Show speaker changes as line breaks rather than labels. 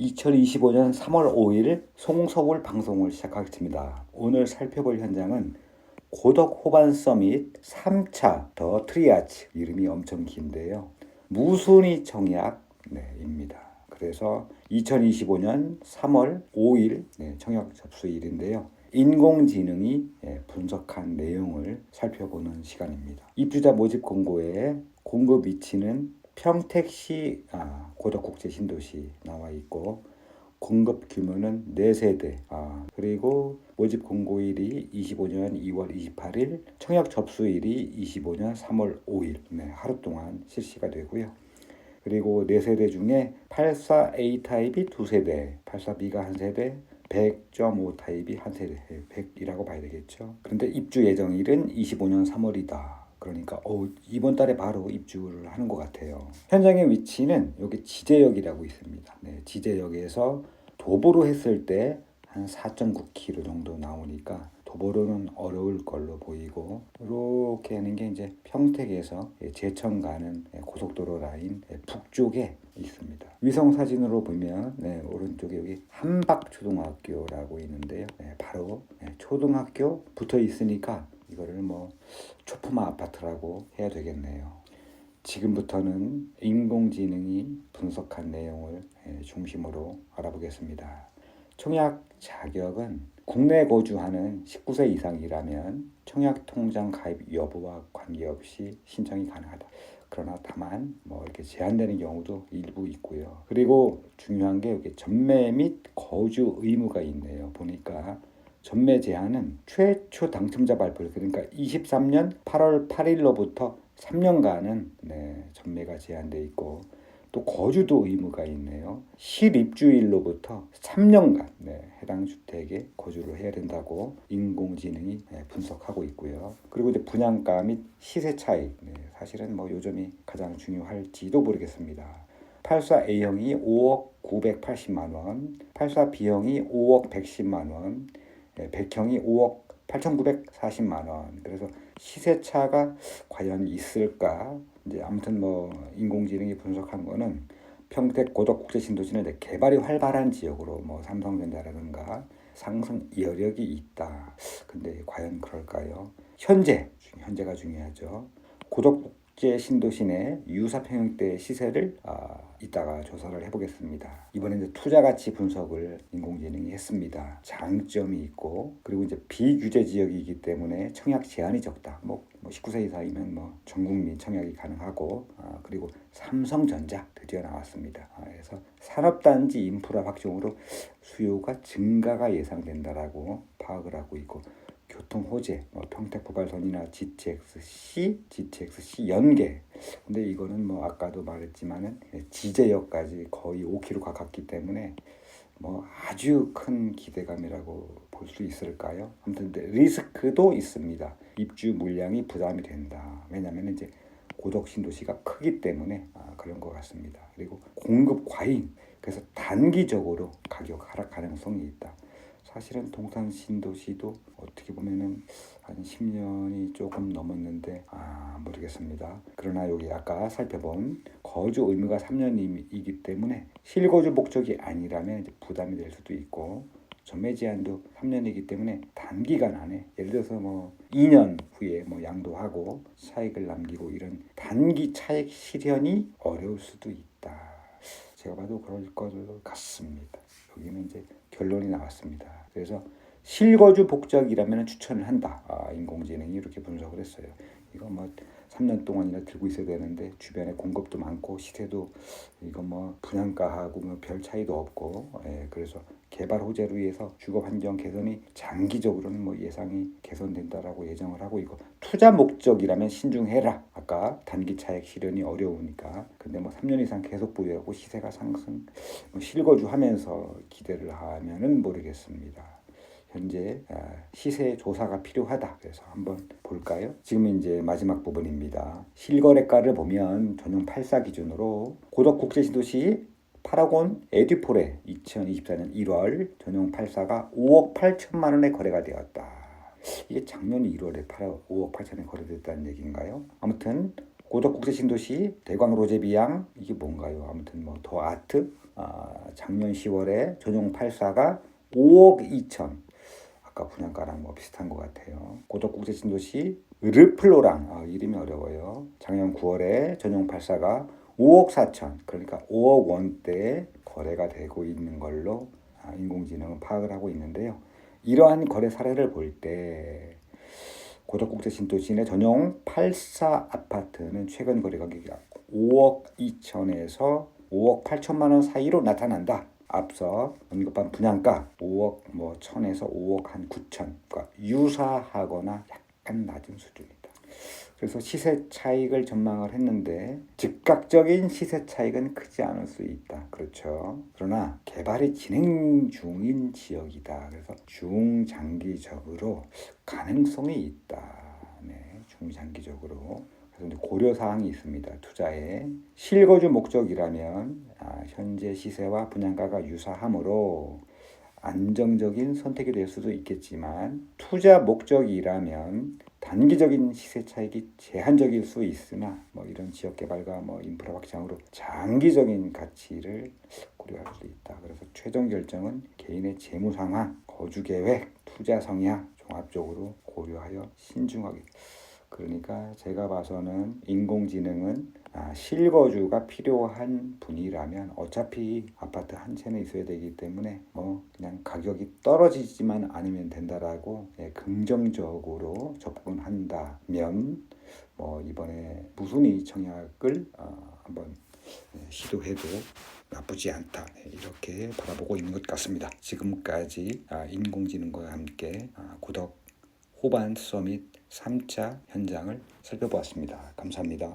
2025년 3월 5일 송서울 방송을 시작하겠습니다. 오늘 살펴볼 현장은 고덕 호반 서밋 3차 더 트리아치 이름이 엄청 긴데요. 무순이 청약입니다. 그래서 2025년 3월 5일 네, 청약 접수일인데요. 인공지능이 예, 분석한 내용을 살펴보는 시간입니다. 입주자 모집 공고에 공급 위치는 평택시 아, 고덕국제 신도시 나와 있고 공급 규모는 4세대 아, 그리고 모집 공고일이 25년 2월 28일 청약 접수일이 25년 3월 5일 네, 하루 동안 실시가 되고요. 그리고 4세대 중에 84A 타입이 2세대, 84B가 한 세대, 100.5 타입이 한 세대, 100이라고 봐야 되겠죠. 그런데 입주 예정일은 25년 3월이다. 그러니까 어, 이번 달에 바로 입주를 하는 것 같아요. 현장의 위치는 여기 지제역이라고 있습니다. 네, 지제역에서 도보로 했을 때 한 4.9km 정도 나오니까 도보로는 어려울 걸로 보이고 이렇게 하는 게 이제 평택에서 제천 가는 고속도로 라인 북쪽에 있습니다. 위성 사진으로 보면 네, 오른쪽에 여기 한박초등학교라고 있는데요. 네, 바로 네, 초등학교 붙어 있으니까 이거를 뭐 초품화 아파트라고 해야 되겠네요. 지금부터는 인공지능이 분석한 내용을 예, 중심으로 알아보겠습니다. 청약 자격은 국내 거주하는 19세 이상이라면 청약 통장 가입 여부와 관계없이 신청이 가능하다. 그러나 다만 뭐 이렇게 제한되는 경우도 일부 있고요. 그리고 중요한 게 여기 전매 및 거주 의무가 있네요. 보니까 전매 제한은 최초 당첨자 발표 그러니까 23년 8월 8일로부터 3년간은 네, 전매가 제한돼 있고 또 거주도 의무가 있네요. 실입주일로부터 3년간 네, 해당 주택에 거주를 해야 된다고 인공지능이 네, 분석하고 있고요. 그리고 이제 분양가 및 시세 차익 네, 사실은 뭐 요점이 가장 중요할지도 모르겠습니다. 84A형이 5억 980만 원, 84B형이 5억 110만 원, 네, 100형이 5억 8,940만 원. 그래서 시세차가 과연 있을까? 이제 아무튼 뭐 인공지능이 분석한 거는 평택 고덕 국제 신도시는 개발이 활발한 지역으로 뭐 삼성전자라든가 상승 여력이 있다. 근데 과연 그럴까요? 현재 현재가 중요하죠. 고덕 국제 신도시 내 유사 평형대 시세를 아, 이따가 조사를 해보겠습니다. 이번에 이제 투자 가치 분석을 인공지능이 했습니다. 장점이 있고 그리고 이제 비규제 지역이기 때문에 청약 제한이 적다. 뭐, 뭐 19세 이상이면 뭐 전국민 청약이 가능하고 아, 그리고 삼성전자 드디어 나왔습니다. 아, 그래서 산업단지 인프라 확정으로 수요가 증가가 예상된다라고 파악을 하고 있고 교통 호재, 뭐 평택 포발선이나 GTX-C, GTX-C 연계. 근데 이거는 뭐 아까도 말했지만은 지제역까지 거의 5km 가깝기 때문에 뭐 아주 큰 기대감이라고 볼 수 있을까요? 아무튼 리스크도 있습니다. 입주 물량이 부담이 된다. 왜냐하면 이제 고덕 신 도시가 크기 때문에 아, 그런 것 같습니다. 그리고 공급 과잉. 그래서 단기적으로 가격 하락 가능성이 있다. 사실은 동산 신도시도 어떻게 보면은 한 10년이 조금 넘었는데 아 모르겠습니다. 그러나 여기 아까 살펴본 거주 의무가 3년이기 때문에 실거주 목적이 아니라면 부담이 될 수도 있고 전매 제한도 3년이기 때문에 단기간 안에 예를 들어서 뭐 2년 후에 뭐 양도하고 차익을 남기고 이런 단기 차익 실현이 어려울 수도 있다. 제가 봐도 그럴 것 같습니다. 여기는 이제 결론이 나왔습니다. 그래서 실거주 복적이라면 추천을 한다. 아, 인공지능이 이렇게 분석을 했어요. 이거 뭐 3년 동안이나 들고 있어야 되는데 주변에 공급도 많고 시세도 이거 뭐 분양가하고 뭐 별 차이도 없고 예, 그래서 개발 호재로 인해서 주거 환경 개선이 장기적으로는 뭐 예상이 개선된다라고 예정을 하고 있고 투자 목적이라면 신중해라. 아까 단기 차익 실현이 어려우니까 근데 뭐 3년 이상 계속 보유하고 시세가 상승 뭐 실거주하면서 기대를 하면은 모르겠습니다. 현재 아, 시세 조사가 필요하다. 그래서 한번 볼까요? 지금 이제 마지막 부분입니다. 실거래가를 보면 전용 84 기준으로 고덕 국제신도시 파라곤 에듀폴에 2024년 1월 전용 84가 5억 8천만 원에 거래가 되었다. 이게 작년 1월에 5억 8천에 거래됐다는 얘기인가요? 아무튼 고덕 국제신도시 대광 로제비양 이게 뭔가요? 아무튼 뭐 더 아트 아, 작년 10월에 전용 84가 5억 2천. 아까 분양가랑 뭐 비슷한 것 같아요. 고덕국제 신도시 르플로랑 아, 이름이 어려워요. 작년 9월에 전용 84가 5억 4천. 그러니까 5억 원대 거래가 되고 있는 걸로 아, 인공지능은 파악을 하고 있는데요. 이러한 거래 사례를 볼 때 고덕국제 신도시 내 전용 84 아파트는 최근 거래 가격이 5억 2천에서 5억 8천만 원 사이로 나타난다. 앞서 언급한 분양가 5억 뭐 천에서 5억 한 9천, 그러니까 유사하거나 약간 낮은 수준이다. 그래서 시세 차익을 전망을 했는데 즉각적인 시세 차익은 크지 않을 수 있다. 그렇죠. 그러나 개발이 진행 중인 지역이다. 그래서 중장기적으로 가능성이 있다. 네, 중장기적으로. 고려 사항이 있습니다. 투자에 실거주 목적이라면 아, 현재 시세와 분양가가 유사하므로 안정적인 선택이 될 수도 있겠지만 투자 목적이라면 단기적인 시세 차익이 제한적일 수 있으나 뭐 이런 지역 개발과 뭐 인프라 확장으로 장기적인 가치를 고려할 수 있다. 그래서 최종 결정은 개인의 재무 상황, 거주 계획, 투자 성향 종합적으로 고려하여 신중하게 그러니까 제가 봐서는 인공지능은 아, 실거주가 필요한 분이라면 어차피 아파트 한 채는 있어야 되기 때문에 뭐 그냥 가격이 떨어지지만 않으면 된다라고 예, 긍정적으로 접근한다면 뭐 이번에 무순위 청약을 어, 한번 예, 시도해도 나쁘지 않다 네, 이렇게 바라보고 있는 것 같습니다. 지금까지 아, 인공지능과 함께 아, 고덕 호반 서밋 3차 현장을 살펴보았습니다. 감사합니다.